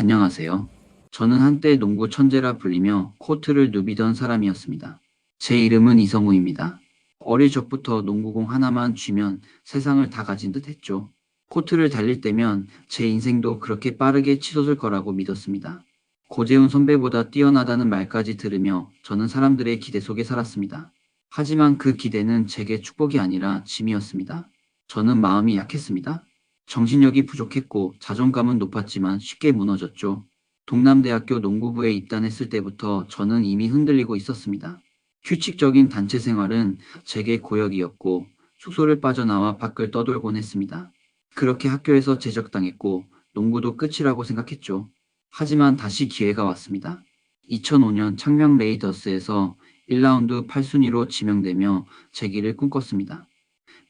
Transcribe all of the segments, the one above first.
안녕하세요. 저는 한때 농구 천재라 불리며 코트를 누비던 사람이었습니다. 제 이름은 이성우입니다. 어릴 적부터 농구공 하나만 쥐면 세상을 다 가진 듯 했죠. 코트를 달릴 때면 제 인생도 그렇게 빠르게 치솟을 거라고 믿었습니다. 고재훈 선배보다 뛰어나다는 말까지 들으며 저는 사람들의 기대 속에 살았습니다. 하지만 그 기대는 제게 축복이 아니라 짐이었습니다. 저는 마음이 약했습니다. 정신력이 부족했고 자존감은 높았지만 쉽게 무너졌죠. 동남대학교 농구부에 입단했을 때부터 저는 이미 흔들리고 있었습니다. 규칙적인 단체 생활은 제게 고역이었고 숙소를 빠져나와 밖을 떠돌곤 했습니다. 그렇게 학교에서 제적당했고 농구도 끝이라고 생각했죠. 하지만 다시 기회가 왔습니다. 2005년 창명 레이더스에서 1라운드 8순위로 지명되며 재기를 꿈꿨습니다.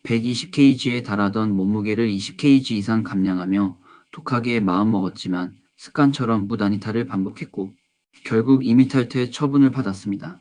120kg에 달하던 몸무게를 20kg 이상 감량하며 독하게 마음먹었지만 습관처럼 무단이탈을 반복했고 결국 이미탈퇴 처분을 받았습니다.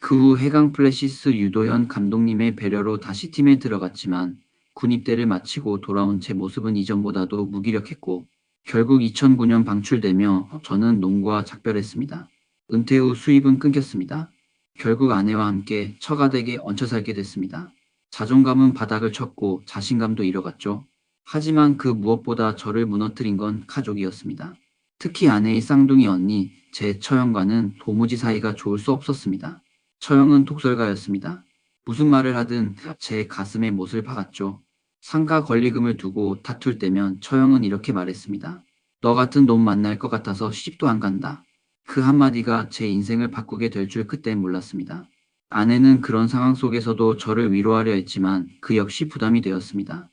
그 후 해강 플래시스 유도현 감독님의 배려로 다시 팀에 들어갔지만 군입대를 마치고 돌아온 제 모습은 이전보다도 무기력했고 결국 2009년 방출되며 저는 농구와 작별했습니다. 은퇴 후 수입은 끊겼습니다. 결국 아내와 함께 처가댁에 얹혀 살게 됐습니다. 자존감은 바닥을 쳤고 자신감도 잃어갔죠. 하지만 그 무엇보다 저를 무너뜨린 건 가족이었습니다. 특히 아내의 쌍둥이 언니, 제 처형과는 도무지 사이가 좋을 수 없었습니다. 처형은 독설가였습니다. 무슨 말을 하든 제 가슴에 못을 박았죠. 상가 권리금을 두고 다툴 때면 처형은 이렇게 말했습니다. 너 같은 놈 만날 것 같아서 시집도 안 간다. 그 한마디가 제 인생을 바꾸게 될 줄 그때 몰랐습니다. 아내는 그런 상황 속에서도 저를 위로하려 했지만 그 역시 부담이 되었습니다.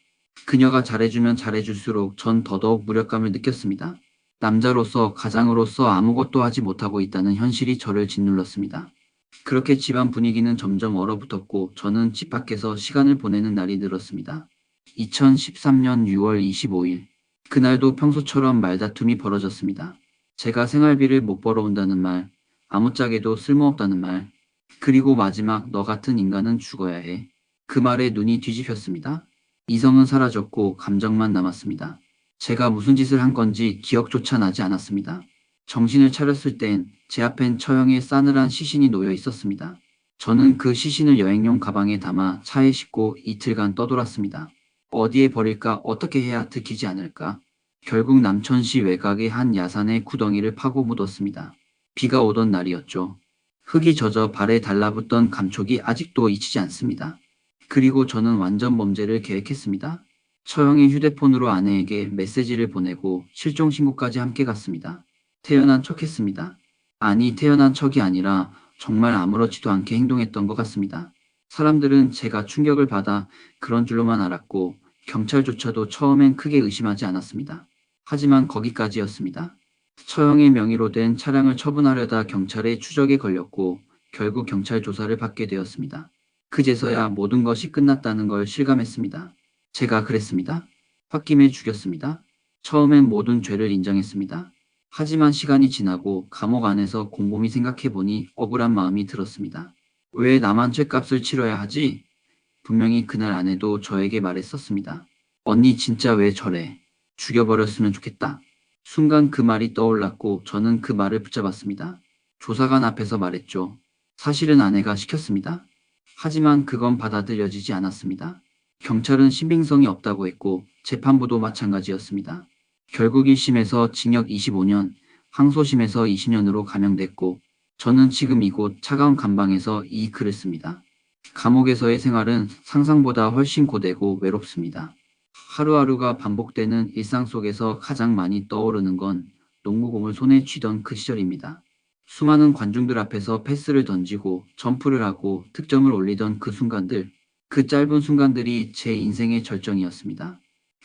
그녀가 잘해주면 잘해줄수록 전 더더욱 무력감을 느꼈습니다. 남자로서 가장으로서 아무것도 하지 못하고 있다는 현실이 저를 짓눌렀습니다. 그렇게 집안 분위기는 점점 얼어붙었고 저는 집 밖에서 시간을 보내는 날이 늘었습니다. 2013년 6월 25일 그날도 평소처럼 말다툼이 벌어졌습니다. 제가 생활비를 못 벌어온다는 말, 아무짝에도 쓸모없다는 말, 그리고 마지막 너 같은 인간은 죽어야 해. 그 말에 눈이 뒤집혔습니다. 이성은 사라졌고 감정만 남았습니다. 제가 무슨 짓을 한 건지 기억조차 나지 않았습니다. 정신을 차렸을 땐 제 앞엔 처형의 싸늘한 시신이 놓여 있었습니다. 저는 그 시신을 여행용 가방에 담아 차에 싣고 이틀간 떠돌았습니다. 어디에 버릴까 어떻게 해야 들키지 않을까? 결국 남천시 외곽의 한 야산에 구덩이를 파고 묻었습니다. 비가 오던 날이었죠. 흙이 젖어 발에 달라붙던 감촉이 아직도 잊히지 않습니다. 그리고 저는 완전 범죄를 계획했습니다. 처형의 휴대폰으로 아내에게 메시지를 보내고 실종 신고까지 함께 갔습니다. 태어난 척 했습니다. 아니, 태어난 척이 아니라 정말 아무렇지도 않게 행동했던 것 같습니다. 사람들은 제가 충격을 받아 그런 줄로만 알았고 경찰조차도 처음엔 크게 의심하지 않았습니다. 하지만 거기까지였습니다. 처형의 명의로 된 차량을 처분하려다 경찰의 추적에 걸렸고 결국 경찰 조사를 받게 되었습니다. 그제서야 모든 것이 끝났다는 걸 실감했습니다. 제가 그랬습니다. 홧김에 죽였습니다. 처음엔 모든 죄를 인정했습니다. 하지만 시간이 지나고 감옥 안에서 곰곰이 생각해보니 억울한 마음이 들었습니다. 왜 나만 죄값을 치러야 하지? 분명히 그날 아내도 저에게 말했었습니다. 언니 진짜 왜 저래? 죽여버렸으면 좋겠다. 순간 그 말이 떠올랐고 저는 그 말을 붙잡았습니다. 조사관 앞에서 말했죠. 사실은 아내가 시켰습니다. 하지만 그건 받아들여지지 않았습니다. 경찰은 신빙성이 없다고 했고 재판부도 마찬가지였습니다. 결국 1심에서 징역 25년, 항소심에서 20년으로 감형됐고 저는 지금 이곳 차가운 감방에서 이 글을 씁니다. 감옥에서의 생활은 상상보다 훨씬 고되고 외롭습니다. 하루하루가 반복되는 일상 속에서 가장 많이 떠오르는 건 농구공을 손에 쥐던 그 시절입니다. 수많은 관중들 앞에서 패스를 던지고 점프를 하고 득점을 올리던 그 순간들, 그 짧은 순간들이 제 인생의 절정이었습니다.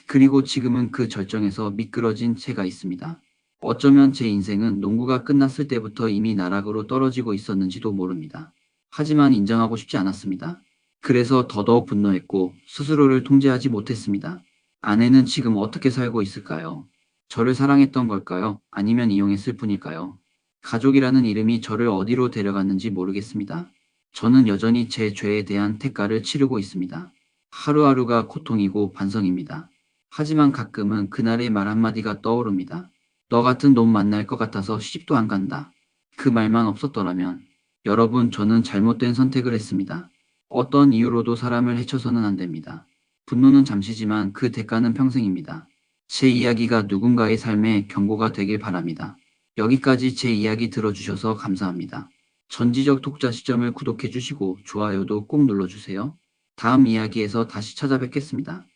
그리고 지금은 그 절정에서 미끄러진 채가 있습니다. 어쩌면 제 인생은 농구가 끝났을 때부터 이미 나락으로 떨어지고 있었는지도 모릅니다. 하지만 인정하고 싶지 않았습니다. 그래서 더더욱 분노했고 스스로를 통제하지 못했습니다. 아내는 지금 어떻게 살고 있을까요? 저를 사랑했던 걸까요? 아니면 이용했을 뿐일까요? 가족이라는 이름이 저를 어디로 데려갔는지 모르겠습니다. 저는 여전히 제 죄에 대한 대가를 치르고 있습니다. 하루하루가 고통이고 반성입니다. 하지만 가끔은 그날의 말 한마디가 떠오릅니다. 너 같은 놈 만날 것 같아서 시집도 안 간다. 그 말만 없었더라면 여러분 저는 잘못된 선택을 했습니다. 어떤 이유로도 사람을 해쳐서는 안 됩니다. 분노는 잠시지만 그 대가는 평생입니다. 제 이야기가 누군가의 삶에 경고가 되길 바랍니다. 여기까지 제 이야기 들어주셔서 감사합니다. 전지적 독자 시점을 구독해 주시고 좋아요도 꼭 눌러주세요. 다음 이야기에서 다시 찾아뵙겠습니다.